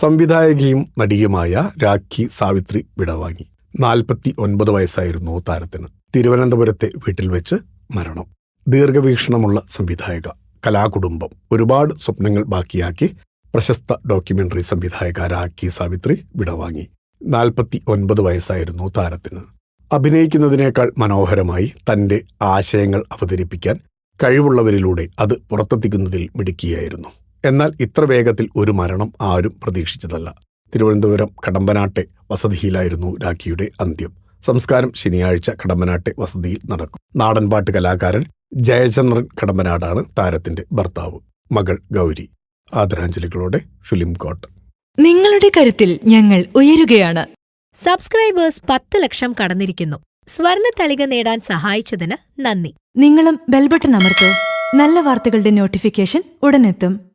സംവിധായകയും നടിയുമായ രാഖി സാവിത്രി വിടവാങ്ങി. നാൽപ്പത്തി ഒൻപത് വയസ്സായിരുന്നു താരത്തിന്. തിരുവനന്തപുരത്തെ വീട്ടിൽ വെച്ച് മരണം. ദീർഘവീക്ഷണമുള്ള സംവിധായക കലാകുടുംബം. ഒരുപാട് സ്വപ്നങ്ങൾ ബാക്കിയാക്കി പ്രശസ്ത ഡോക്യുമെന്ററി സംവിധായക രാഖി സാവിത്രി വിടവാങ്ങി. നാൽപ്പത്തി ഒൻപത് വയസ്സായിരുന്നു താരത്തിന്. അഭിനയിക്കുന്നതിനേക്കാൾ മനോഹരമായി തന്റെ ആശയങ്ങൾ അവതരിപ്പിക്കാൻ കഴിവുള്ളവരിലൂടെ അത് പുറത്തെത്തിക്കുന്നതിൽ മിടുക്കിയായിരുന്നു. എന്നാൽ ഇത്ര വേഗത്തിൽ ഒരു മരണം ആരും പ്രതീക്ഷിച്ചതല്ല. തിരുവനന്തപുരം കടമ്പനാട്ടെ വസതിയിലായിരുന്നു രാഖിയുടെ അന്ത്യം. സംസ്കാരം ശനിയാഴ്ച കടമ്പനാട്ടെ വസതിയിൽ നടക്കും. നാടൻപാട്ട് കലാകാരൻ ജയചന്ദ്രൻ കടമ്പനാടാണ് താരത്തിന്റെ ഭർത്താവ്. മകൾ ഗൗരി. ആദരാഞ്ജലികളോടെ film coat. നിങ്ങളുടെ കരുത്തിൽ ഞങ്ങൾ ഉയരുകയാണ്. സബ്സ്ക്രൈബേഴ്സ് പത്ത് ലക്ഷം കടന്നിരിക്കുന്നു. സ്വർണ തളിക നേടാൻ സഹായിച്ചതിന് നന്ദി. നിങ്ങളും ബെൽബട്ടൺ അമർത്തോ. നല്ല വാർത്തകളുടെ നോട്ടിഫിക്കേഷൻ ഉടനെത്തും.